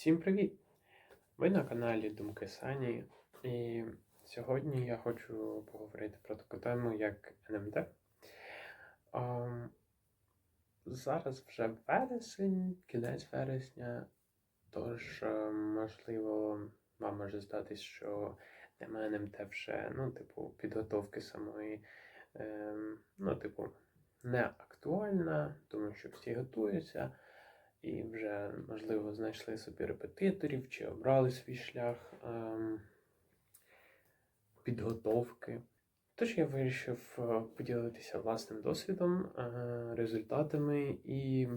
Всім привіт! Ви на каналі Думки Сані, і сьогодні я хочу поговорити про таку тему, як НМД. Ам, зараз вже вересень, кінець вересня, тож, е, можливо, вам може здатись, що тема НМТ вже, ну, типу, підготовки самої, ем, ну, типу, не актуальна, тому що всі готуються і вже, можливо, знайшли собі репетиторів чи обрали свій шлях ем, підготовки. Тож я вирішив е, поділитися власним досвідом, е, результатами і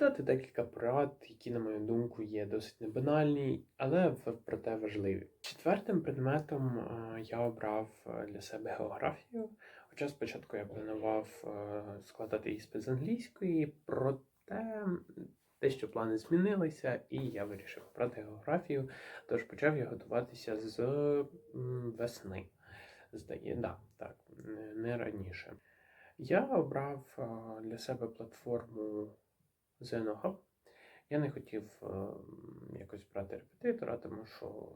дати декілька порад, які, на мою думку, є досить небанальні, але проте важливі. Четвертим предметом е, я обрав е, для себе географію. Хоча спочатку я планував е, складати іспит з англійської, проте дещо плани змінилися, і я вирішив обрати географію. Тож почав я готуватися з весни. Здає, да, так, не- раніше. Я обрав для себе платформу ZenoHub. Я не хотів якось брати репетитора, тому що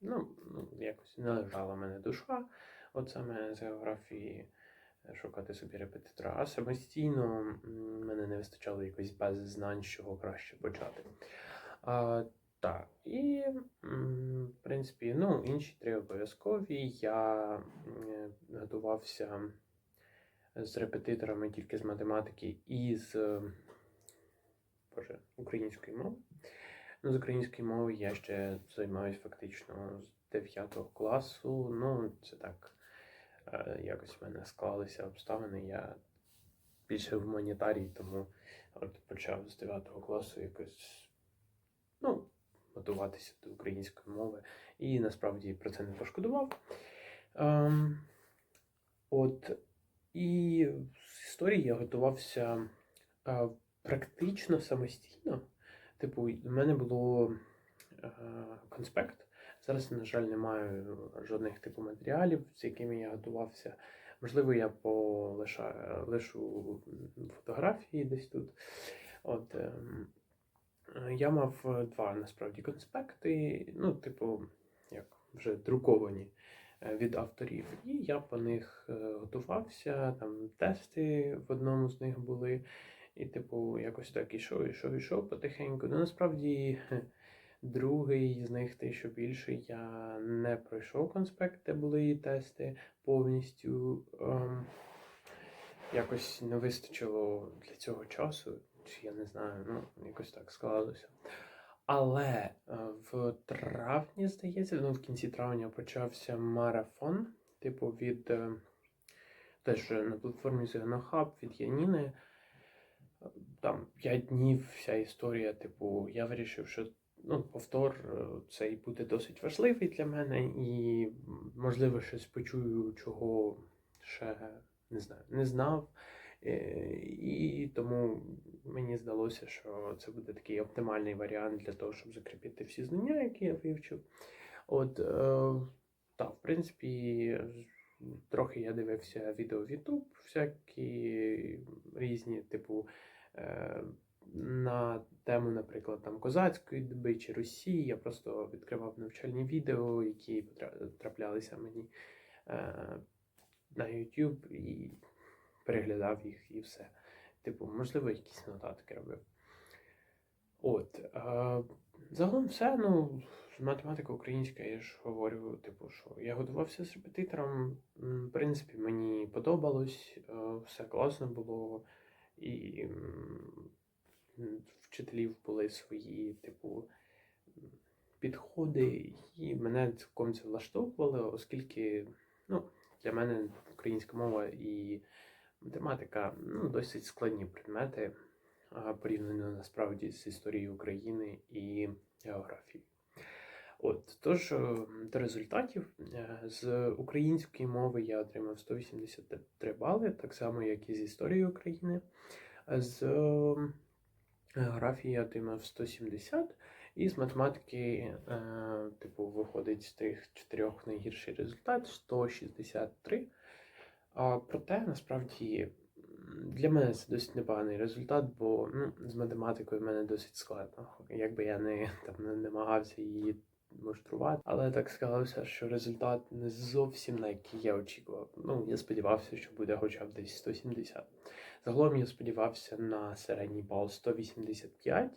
ну, ну, якось не лежала мене душа, от саме з географії шукати собі репетитора, а самостійно мене не вистачало якоїсь бази знань, з чого краще почати. А, так, і в принципі, ну, інші три обов'язкові. Я готувався з репетиторами тільки з математики і з боже, української мови. Ну, з української мови я ще займаюся фактично з 9 класу. Ну, це так якось в мене склалися обставини. Я більше гуманітарій, тому от почав з 9 класу якось ну, готуватися до української мови. І насправді про це не пошкодував. Ем, от, і з історії я готувався е, практично самостійно. Типу, в мене було е, конспект. Зараз, на жаль, не маю жодних типу матеріалів, з якими я готувався. Можливо, я полиша, лишу фотографії десь тут. От, ем, я мав два насправді конспекти, ну, типу, як вже друковані е, від авторів. І я по них е, готувався, там тести в одному з них були. І, типу, якось так ішов, ішов, ішов потихеньку. Ну, насправді, другий з них, той, що більше, я не пройшов конспект, де були тести повністю. Ем, якось не вистачило для цього часу, чи я не знаю, ну, якось так склалося. Але е, в травні, здається, ну, в кінці травня почався марафон, типу, від е, теж на платформі ZenoHub від Яніни там 5 днів вся історія, типу, я вирішив, що ну, повтор е, цей буде досить важливий для мене, і можливо щось почую, чого ще не знаю, не знав. Е, І тому мені здалося, що це буде такий оптимальний варіант для того, щоб закріпити всі знання, які я вивчив. От, е, так, в принципі, трохи я дивився відео в YouTube, всякі різні, типу, на тему, наприклад, там козацької доби чи Росії. Я просто відкривав навчальні відео, які траплялися мені е, на YouTube і переглядав їх і все. Типу, можливо, якісь нотатки робив. От. Е, загалом все, ну, математика українська, я ж говорю, типу, що я готувався з репетитором. В принципі, мені подобалось, е, все класно було. І вчителів були свої, типу, підходи, і мене цілком це влаштовувало, оскільки ну, для мене українська мова і математика ну, досить складні предмети, порівняно насправді з історією України і географією. От, тож, е, до результатів Е, з української мови я отримав 183 бали, так само, як і з історії України. З географії отримав 170, і з математики, е, типу, виходить з тих чотирьох найгірший результат 163. А, проте, насправді, для мене це досить непоганий результат, бо ну, з математикою в мене досить складно. Якби я не там не намагався її муштрувати, але так склалося, що результат не зовсім на який я очікував. Ну, я сподівався, що буде хоча б десь 170. Загалом я сподівався на середній бал 185,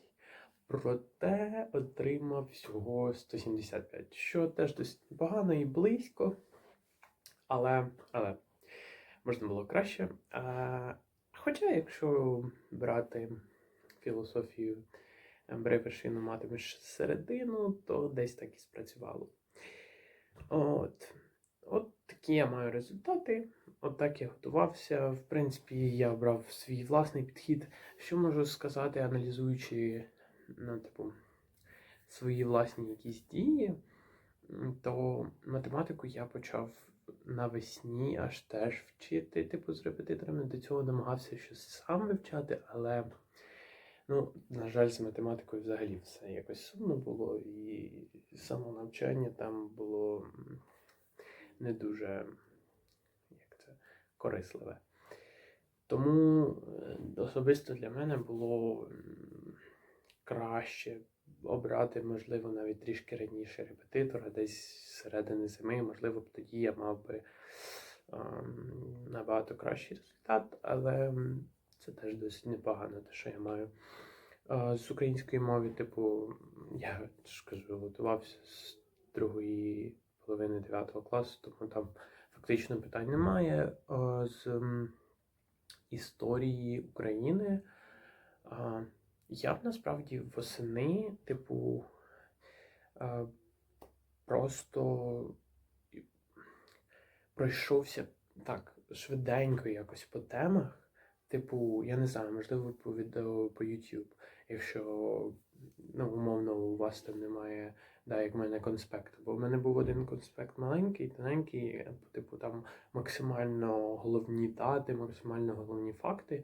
проте отримав всього 175, що теж досить непогано і близько. Але, але можна було краще. А, хоча, якщо брати філософію бери матимеш середину, то десь так і спрацювало. От. От такі я маю результати. От так я готувався. В принципі, я обрав свій власний підхід. Що можу сказати, аналізуючи ну, типу, свої власні якісь дії, то математику я почав навесні аж теж вчити, типу, з репетиторами. До цього намагався щось сам вивчати, але, ну, на жаль, з математикою взагалі все якось сумно було, і самонавчання там було не дуже як це, корисливе. Тому е, особисто для мене було краще обрати, можливо, навіть трішки раніше репетитора, десь середини зими, можливо, б тоді я мав би ем, набагато кращий результат, але це теж досить непогано, те, що я маю. З української мови, типу, я ж кажу, готувався з другої половини 9 класу, тому там фактично питань немає. З історії України. Я б насправді восени, типу, просто пройшовся так швиденько якось по темах. Типу, я не знаю, можливо, по відео по YouTube, якщо ну, умовно у вас там немає, да, як в мене конспект. Бо в мене був один конспект маленький, тоненький, типу там максимально головні дати, максимально головні факти.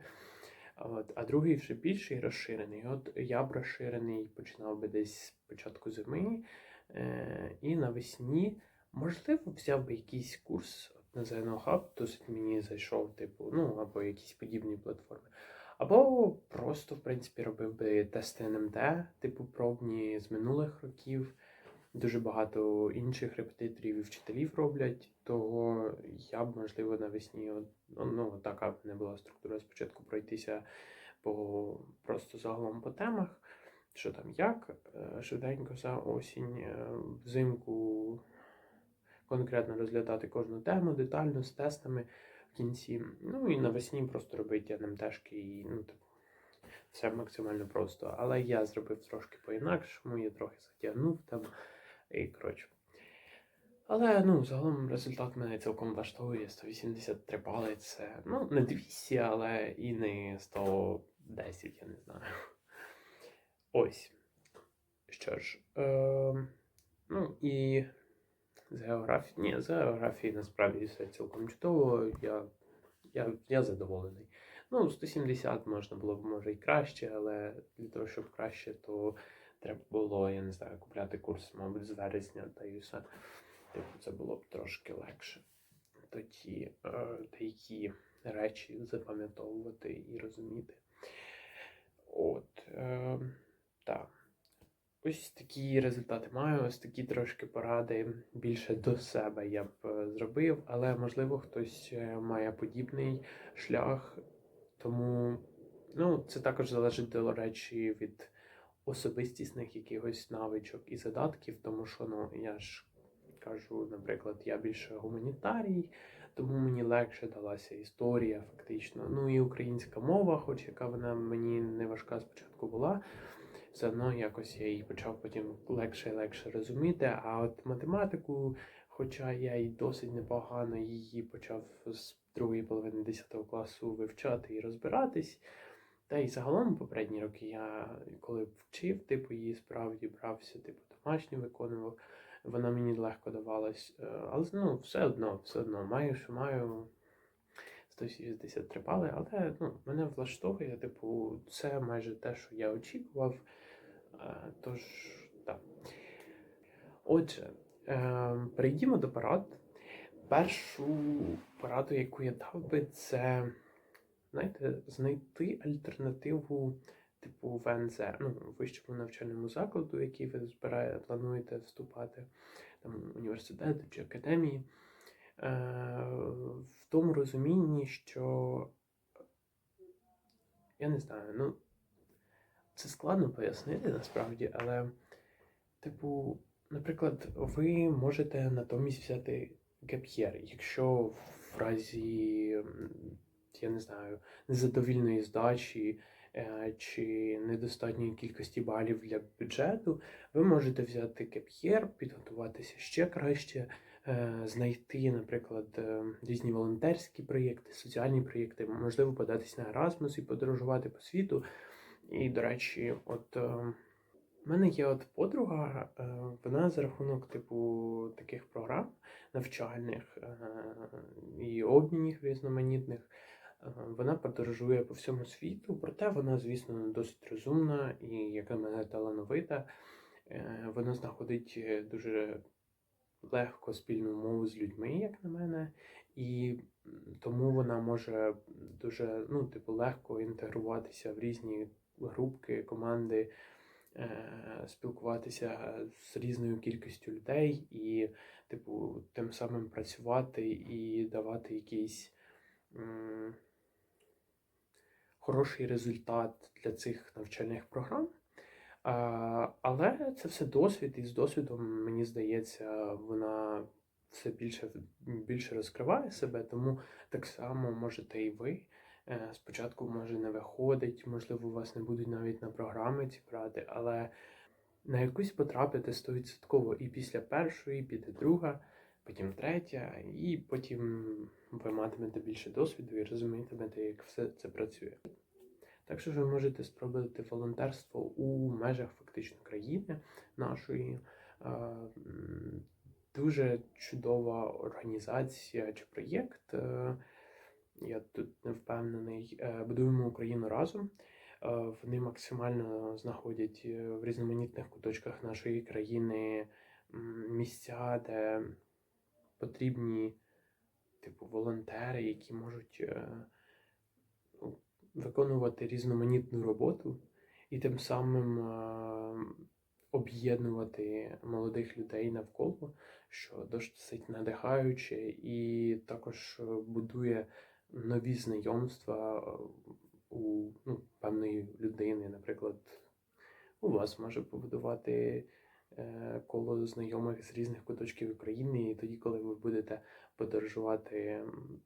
От, а другий вже більший розширений. От я б розширений починав би десь з початку зими, е, і навесні, можливо, взяв би якийсь курс на ZNO Hub, досить мені зайшов, типу, ну, або якісь подібні платформи. Або просто, в принципі, робив би тести НМТ, типу пробні з минулих років. Дуже багато інших репетиторів і вчителів роблять, того я б, можливо, навесні, ну, ну, така б не була структура спочатку пройтися по просто загалом по темах, що там як, е, швиденько за осінь, е, взимку конкретно розглядати кожну тему детально з тестами в кінці. Ну і навесні просто робити НМТшки і ну, типу, все максимально просто. Але я зробив трошки по-інакшому, я трохи затягнув там. І коротше. Але ну, загалом результат мене цілком влаштовує. 183 бали це ну, не 200, але і не 110, я не знаю. Ось. Що ж. Е, ну і з географії. Ні, з географії насправді все цілком чудово. Я, я, я задоволений. Ну, 170 можна було б може і краще, але для того, щоб краще, то треба було, я не знаю, купляти курс, мабуть, з вересня та і все. Типу, це було б трошки легше. Тоді е, деякі речі запам'ятовувати і розуміти. От. Е, так. Ось такі результати маю, ось такі трошки поради більше до себе я б е, зробив, але можливо хтось е, має подібний шлях, тому ну, це також залежить до речі від особистісних якихось навичок і задатків, тому що ну, я ж кажу, наприклад, я більше гуманітарій, тому мені легше далася історія, фактично. Ну і українська мова, хоч яка вона мені не важка спочатку була все одно якось я її почав потім легше і легше розуміти. А от математику, хоча я і досить непогано її почав з другої половини 10 класу вивчати і розбиратись. Та й загалом попередні роки я коли вчив, типу, її справді брався, типу, домашню виконував, вона мені легко давалась. Е, Але ну, все одно, все одно, маю, що маю 163 бали, але ну, мене влаштовує, типу, це майже те, що я очікував. Е, Тож, так. Отже, е, перейдімо до порад. Першу пораду, яку я дав би, це знаєте, знайти альтернативу типу ВНЗ, ну, вищому навчальному закладу, який ви збирає, плануєте вступати, там, університету чи академії, е, в тому розумінні, що я не знаю, ну це складно пояснити насправді, але, типу, наприклад, ви можете натомість взяти геп'єр, якщо в разі, я не знаю, незадовільної здачі е, чи недостатньої кількості балів для бюджету, ви можете взяти геп'єр, підготуватися ще краще, е, знайти, наприклад, е, різні волонтерські проєкти, соціальні проєкти, можливо, податись на Erasmus і подорожувати по світу. І, до речі, от е, в мене є от подруга, е, вона за рахунок типу таких програм навчальних е, і обмінів різноманітних. е, Вона подорожує по всьому світу, проте вона, звісно, досить розумна і, як на мене, талановита. Вона знаходить дуже легко спільну мову з людьми, як на мене, і тому вона може дуже ну, типу, легко інтегруватися в різні групки, команди, е, спілкуватися з різною кількістю людей і, типу, тим самим працювати і давати якийсь хороший результат для цих навчальних програм. Але це все досвід, і з досвідом, мені здається, вона все більше, більше розкриває себе, тому так само можете і ви. Е, Спочатку може не виходить, можливо, вас не будуть навіть на програми ці брати, але на якусь потрапите 100% і після першої піде друга, потім третя, і потім ви матимете більше досвіду і розумітимете, як все це працює. Так що ви можете спробувати волонтерство у межах фактично країни нашої. Е, Дуже чудова організація чи проєкт. Я тут не впевнений. Е, Будуємо Україну разом. Е, Вони максимально знаходять е, в різноманітних куточках нашої країни місця, де потрібні типу волонтери, які можуть ну, виконувати різноманітну роботу і тим самим об'єднувати молодих людей навколо, що досить надихаюче, і також будує нові знайомства е, у ну, певної людини. Наприклад, у вас може побудувати е, коло знайомих з різних куточків України, і тоді, коли ви будете подорожувати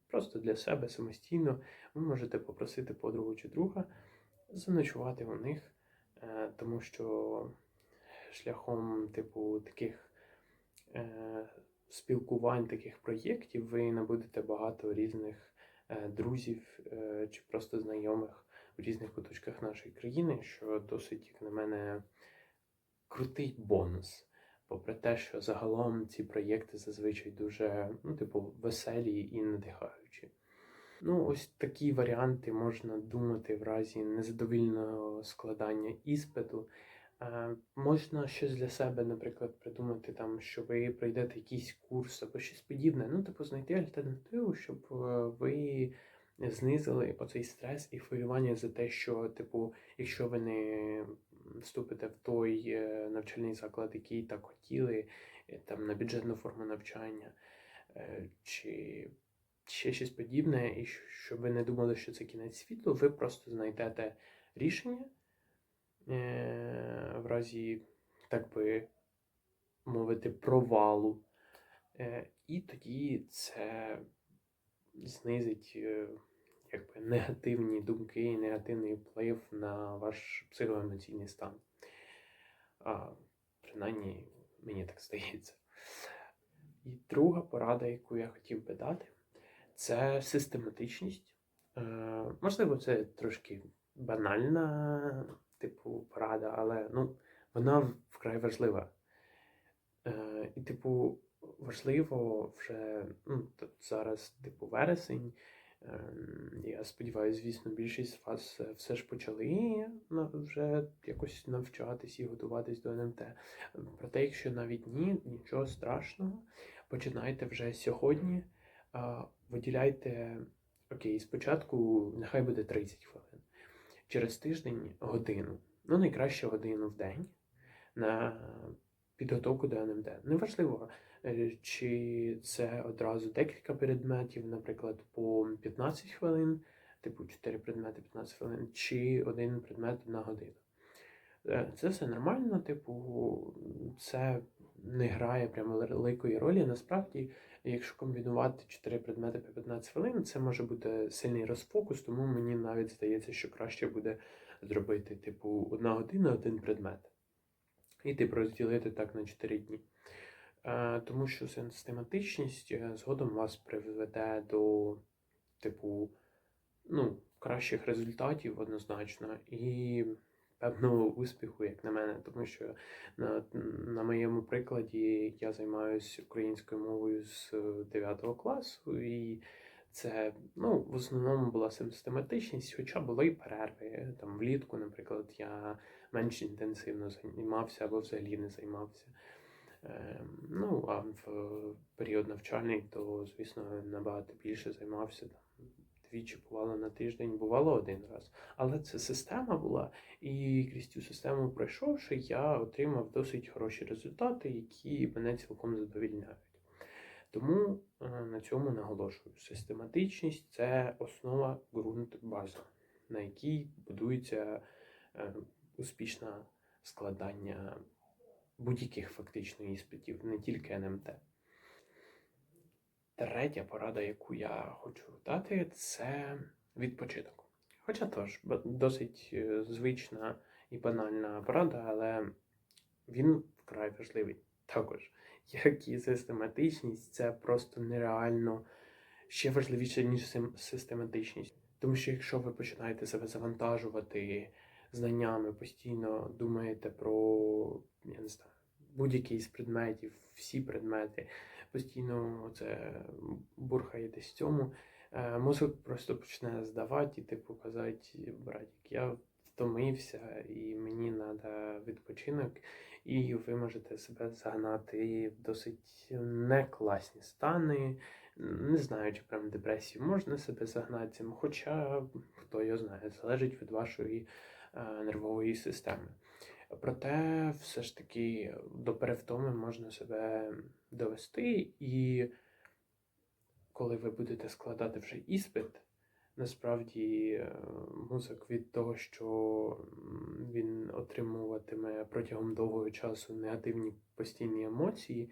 просто для себе самостійно, ви можете попросити подругу чи друга заночувати у них, е, тому що шляхом типу таких спілкувань, таких проєктів, ви набудете багато різних друзів е, чи просто знайомих в різних куточках нашої країни, що досить, як на мене, крутий бонус. Попри те, що загалом ці проєкти зазвичай дуже, ну, типу, веселі і надихаючі. Ну, ось такі варіанти можна думати в разі незадовільного складання іспиту. Е, можна щось для себе, наприклад, придумати, там, що ви пройдете якийсь курс або щось подібне. Ну, типу, знайти альтернативу, щоб е, ви знизили оцей стрес і хвилювання за те, що, типу, якщо ви не вступите в той е, навчальний заклад, який так хотіли, там на бюджетну форму навчання, чи ще щось подібне, і щоб ви не думали, що це кінець світу, ви просто знайдете рішення в разі, так би мовити, провалу. Е, І тоді це знизить е, якби, негативні думки і негативний вплив на ваш психоемоційний стан. А, принаймні, мені так здається. І друга порада, яку я хотів би дати, це систематичність. Е, можливо, це трошки банальна, типу, порада, але ну, вона вкрай важлива. Е, і, типу, важливо вже ну, зараз, типу, вересень. Ем, Я сподіваюся, звісно, більшість з вас е, все ж почали вже якось навчатись і готуватись до НМТ. Проте, якщо навіть ні, нічого страшного, починайте вже сьогодні. А, Виділяйте окей, спочатку нехай буде 30 хвилин. Через тиждень годину. Ну, найкраще годину в день на підготовку до НМД. Неважливо, е, чи це одразу декілька предметів, наприклад, по 15 хвилин, типу 4 предмети 15 хвилин, чи один предмет на годину. Е, Це все нормально, типу, це не грає прямо великої ролі. Насправді, якщо комбінувати 4 предмети по 15 хвилин, це може бути сильний розфокус, тому мені навіть здається, що краще буде зробити, типу, одна година, один предмет. І типу розділити так на 4 дні. Е, Тому що систематичність е, згодом вас приведе до, типу, ну, кращих результатів однозначно і певного успіху, як на мене. Тому що на, на моєму прикладі я займаюся українською мовою з 9 класу, і це ну, в основному була систематичність, хоча були і перерви. Там влітку, наприклад, я менш інтенсивно займався або взагалі не займався. Ем, Ну, а в період навчальний, то, звісно, набагато більше займався. Там, двічі бувало на тиждень, бувало один раз. Але це система була, і крізь цю систему пройшовши, я отримав досить хороші результати, які мене цілком задовільняють. Тому е, на цьому наголошую. Систематичність це основа ґрунт база, на якій будується е, успішне складання будь-яких фактично іспитів, не тільки НМТ. Третя порада, яку я хочу дати, це відпочинок. Хоча теж досить е, звична і банальна порада, але він вкрай важливий також. Як і систематичність, це просто нереально ще важливіше, ніж систематичність. Тому що якщо ви починаєте себе завантажувати знаннями, постійно думаєте про я не знаю, будь-який з предметів, всі предмети, постійно це бурхаєтесь в цьому, е, мозок просто почне здавати і типу казати, братик, я втомився і мені треба відпочинок, і ви можете себе загнати в досить некласні стани. Не знаю, чи прям депресію можна себе загнати цим, хоча хто його знає, залежить від вашої е, нервової системи. Проте, все ж таки, до перевтоми можна себе довести, і коли ви будете складати вже іспит, насправді е, мозок від того, що він отримуватиме протягом довгого часу негативні постійні емоції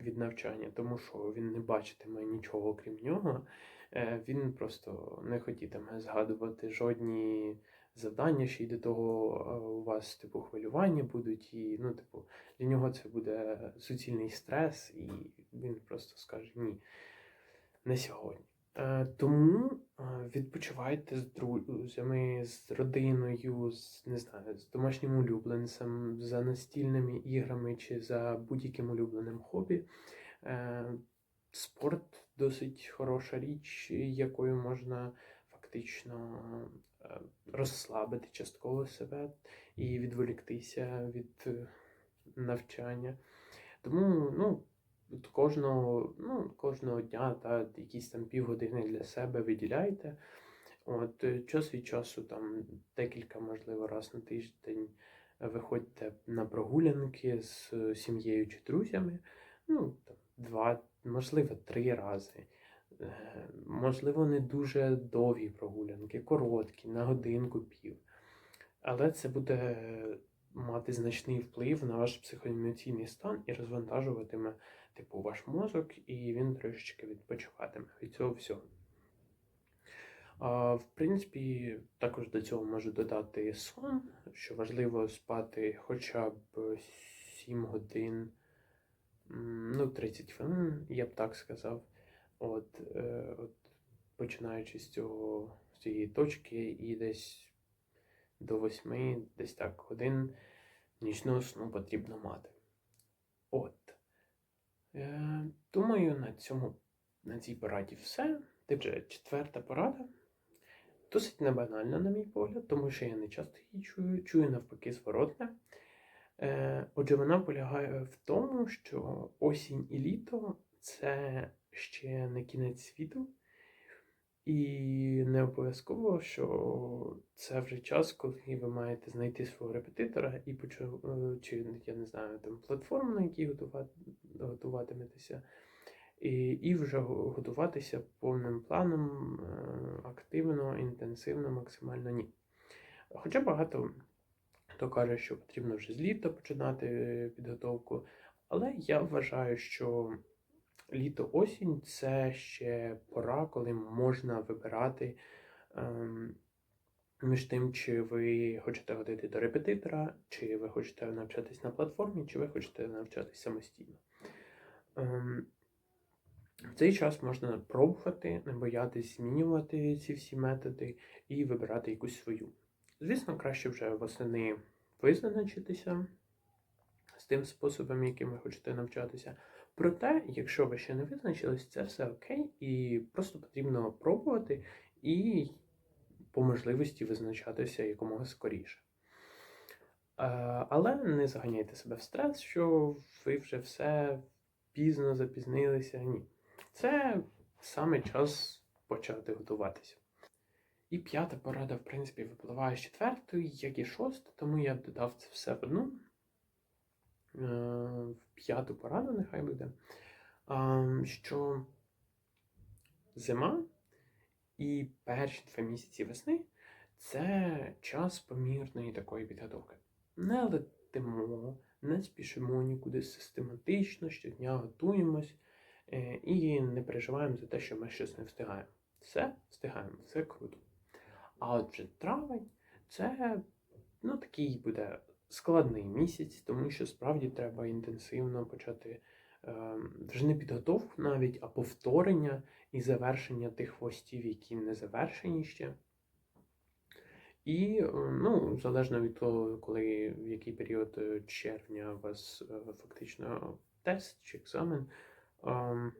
від навчання, тому що він не бачитиме нічого окрім нього, е, він просто не хотітиме згадувати жодні завдання, ще й до того е, у вас типу хвилювання будуть, і ну, типу, для нього це буде суцільний стрес, і він просто скаже ні, не сьогодні. Е, Тому е, відпочивайте з друзями, з родиною, з не знаю, з домашнім улюбленцем, за настільними іграми чи за будь-яким улюбленим хобі. Спорт досить хороша річ, якою можна фактично розслабити частково себе і відволіктися від е, навчання. Тому ну, кожного, ну, кожного дня та якісь там півгодини для себе виділяйте. От, е, час від часу, там декілька, можливо, раз на тиждень е, виходьте на прогулянки з е, сім'єю чи друзями. Ну, там, два, можливо, три рази. Можливо, не дуже довгі прогулянки, короткі, на годинку пів. Але це буде мати значний вплив на ваш психоемоційний стан і розвантажуватиме, типу, ваш мозок, і він трошечки відпочиватиме від цього всього. В принципі, також до цього можу додати сон, що важливо спати хоча б 7 годин, ну, 30 хвилин, я б так сказав. От, е, от починаючи з цього, з цієї точки, і десь до 8, десь так, годин нічного сну потрібно мати. От. Е, думаю, на цьому, на цій пораді все. Тепер четверта порада. Досить не банальна, на мій погляд, тому що я не часто її чую, чую навпаки зворотне. Е, отже, вона полягає в тому, що осінь і літо це ще не кінець світу, І не обов'язково, що це вже час, коли ви маєте знайти свого репетитора і почав, е, чи я не знаю, там платформу, на якій готувати, готуватиметеся, і, і вже готуватися повним планом, е, активно, інтенсивно, максимально ні. Хоча багато хто каже, що потрібно вже з літа починати е, підготовку, але я вважаю, що літо-осінь це ще пора, коли можна вибирати ем, між тим, чи ви хочете ходити до репетитора, чи ви хочете навчатись на платформі, чи ви хочете навчатись самостійно. Ем, в цей час можна пробувати, не боятись змінювати ці всі методи і вибирати якусь свою. Звісно, краще вже восени визначитися з тим способом, яким ви хочете навчатися. Проте, якщо ви ще не визначились, це все окей, і просто потрібно пробувати і по можливості визначатися якомога скоріше. Е, Але не заганяйте себе в стрес, що ви вже все пізно запізнилися. Ні. Це саме час почати готуватися. І п'ята порада, в принципі, випливає з четвертої, як і шоста, тому я б додав це все в одну. Е, В п'яту пораду нехай буде. Що зима і перші два місяці весни це час помірної такої підготовки. Не летимо, не спішимо нікуди систематично, щодня готуємось е, і не переживаємо за те, що ми щось не встигаємо. Все встигаємо, все круто. А от вже травень це ну, такий буде складний місяць, тому що справді треба інтенсивно почати е, вже не підготовку навіть, а повторення і завершення тих хвостів, які не завершені ще. І, е, ну, залежно від того, коли в який період е, червня у вас е, фактично тест чи екзамен, ем,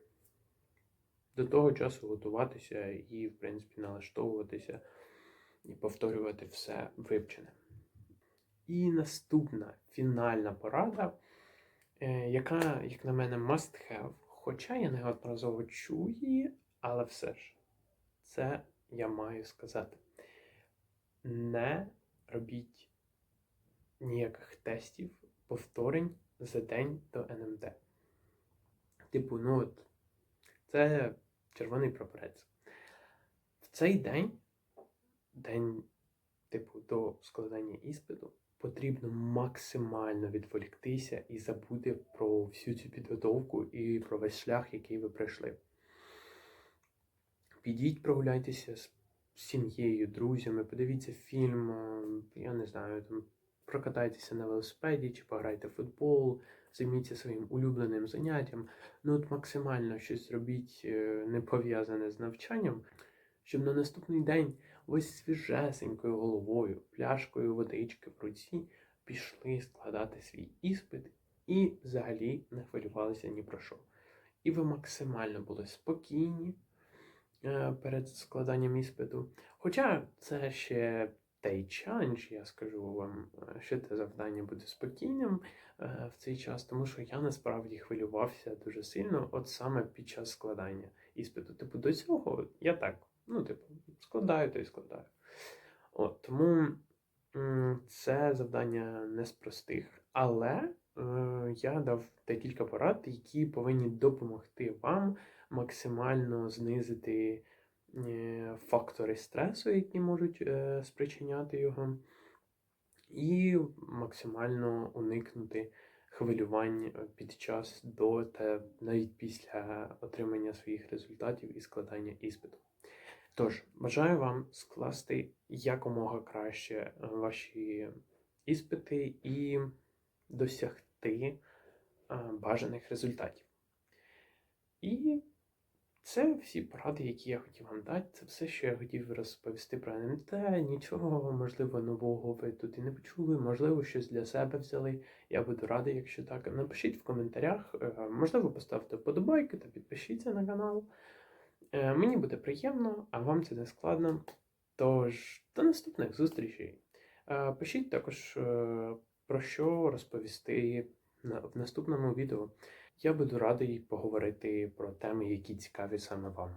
до того часу готуватися і, в принципі, налаштовуватися і повторювати все вивчене. І наступна фінальна порада, е, яка, як на мене, must have. Хоча я неодноразово чую її, але все ж, це я маю сказати. Не робіть ніяких тестів, повторень за день до НМД. Типу, ну от, це червоний прапорець. В цей день, день, типу, до складання іспиту, потрібно максимально відволіктися і забути про всю цю підготовку і про весь шлях, який ви пройшли. Підіть, прогуляйтеся з сім'єю, друзями, подивіться фільм, е, я не знаю, там прокатайтеся на велосипеді чи пограйте в футбол, займіться своїм улюбленим заняттям. Ну от максимально щось зробіть е, не пов'язане з навчанням, щоб на наступний день з свіжесенькою головою, пляшкою водички в руці пішли складати свій іспит і взагалі не хвилювалися ні про що. І ви максимально були спокійні е, перед складанням іспиту. Хоча це ще той челендж, я скажу вам, е, що це завдання буде спокійним е, в цей час, тому що я насправді хвилювався дуже сильно, от саме під час складання іспиту. Типу, до цього я так, ну, типу, складаю, то й складаю. От, тому це завдання не з простих, але е, я дав декілька порад, які повинні допомогти вам максимально знизити е, фактори стресу, які можуть е, спричиняти його, і максимально уникнути хвилювань е, під час до та навіть після отримання своїх результатів і складання іспиту. Тож, бажаю вам скласти якомога краще е, ваші іспити і досягти е, бажаних результатів. І це всі поради, які я хотів вам дати. Це все, що я хотів розповісти про НМТ. Нічого, можливо, нового ви тут і не почули, можливо, щось для себе взяли. Я буду радий, якщо так. Напишіть в коментарях, е, можливо, поставте вподобайки та підпишіться на канал. Е, Мені буде приємно, а вам це не складно. Тож, до наступних зустрічей. Е, Пишіть також, е, про що розповісти в наступному відео. Я буду радий поговорити про теми, які цікаві саме вам.